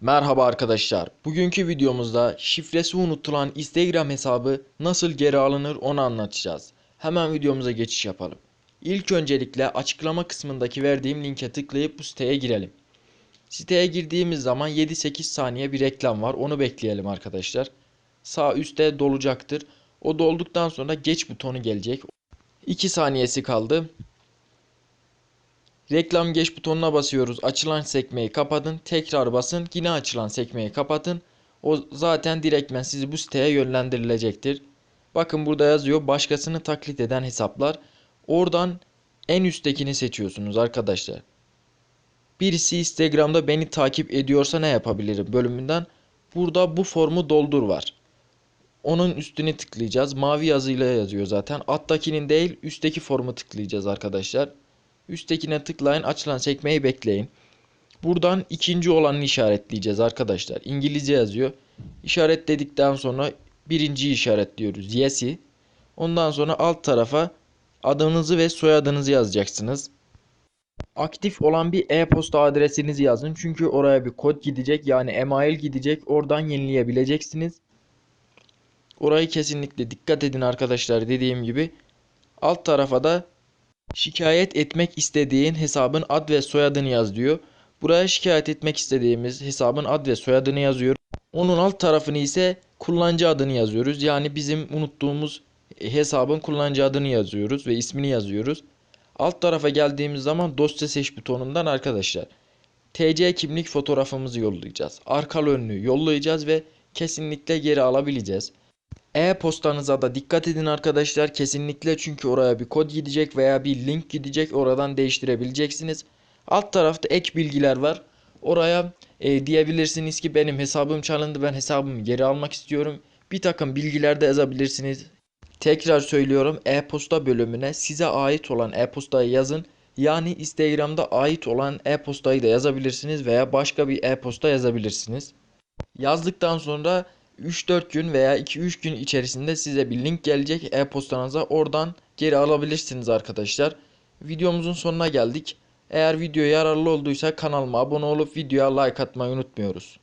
Merhaba arkadaşlar. Bugünkü videomuzda şifresi unutulan Instagram hesabı nasıl geri alınır onu anlatacağız. Hemen videomuza geçiş yapalım. İlk öncelikle açıklama kısmındaki verdiğim linke tıklayıp bu siteye girelim. Siteye girdiğimiz zaman 7-8 saniye bir reklam var. Onu bekleyelim arkadaşlar. Sağ üstte dolacaktır. O dolduktan sonra geç butonu gelecek. 2 saniyesi kaldı. Reklam geç butonuna basıyoruz. Açılan sekmeyi kapatın. Tekrar basın. Yine açılan sekmeyi kapatın. O zaten direktmen sizi bu siteye yönlendirilecektir. Bakın burada yazıyor başkasını taklit eden hesaplar. Oradan en üsttekini seçiyorsunuz arkadaşlar. Birisi Instagram'da beni takip ediyorsa ne yapabilirim bölümünden. Burada bu formu doldur var. Onun üstüne tıklayacağız. Mavi yazıyla yazıyor zaten. Alttakinin değil üstteki formu tıklayacağız arkadaşlar. Üsttekine tıklayın açılan sekmeyi bekleyin. Buradan ikinci olanı işaretleyeceğiz arkadaşlar. İngilizce yazıyor. İşaretledikten sonra birinciyi işaretliyoruz. Yes'i. Ondan sonra alt tarafa adınızı ve soyadınızı yazacaksınız. Aktif olan bir e-posta adresinizi yazın. Çünkü oraya bir kod gidecek. Yani email gidecek. Oradan yenileyebileceksiniz. Orayı kesinlikle dikkat edin arkadaşlar dediğim gibi. Alt tarafa da şikayet etmek istediğin hesabın ad ve soyadını yaz diyor. Buraya şikayet etmek istediğimiz hesabın ad ve soyadını yazıyor. Onun alt tarafını ise kullanıcı adını yazıyoruz. Yani bizim unuttuğumuz hesabın kullanıcı adını yazıyoruz ve ismini yazıyoruz. Alt tarafa geldiğimiz zaman dosya seç butonundan arkadaşlar TC kimlik fotoğrafımızı yollayacağız. Arkalı önlüğü yollayacağız ve kesinlikle geri alabileceğiz. E-postanıza da dikkat edin arkadaşlar kesinlikle çünkü oraya bir kod gidecek veya bir link gidecek oradan değiştirebileceksiniz. Alt tarafta ek bilgiler var. Oraya e, diyebilirsiniz ki benim hesabım çalındı ben hesabımı geri almak istiyorum. Bir takım bilgiler de yazabilirsiniz. Tekrar söylüyorum e-posta bölümüne size ait olan e-postayı yazın. Yani Instagram'da ait olan e-postayı da yazabilirsiniz veya başka bir e-posta yazabilirsiniz. Yazdıktan sonra 3-4 gün veya 2-3 gün içerisinde size bir link gelecek e-postanıza. Oradan geri alabilirsiniz arkadaşlar. Videomuzun sonuna geldik. Eğer video yararlı olduysa kanalıma abone olup videoya like atmayı unutmuyoruz.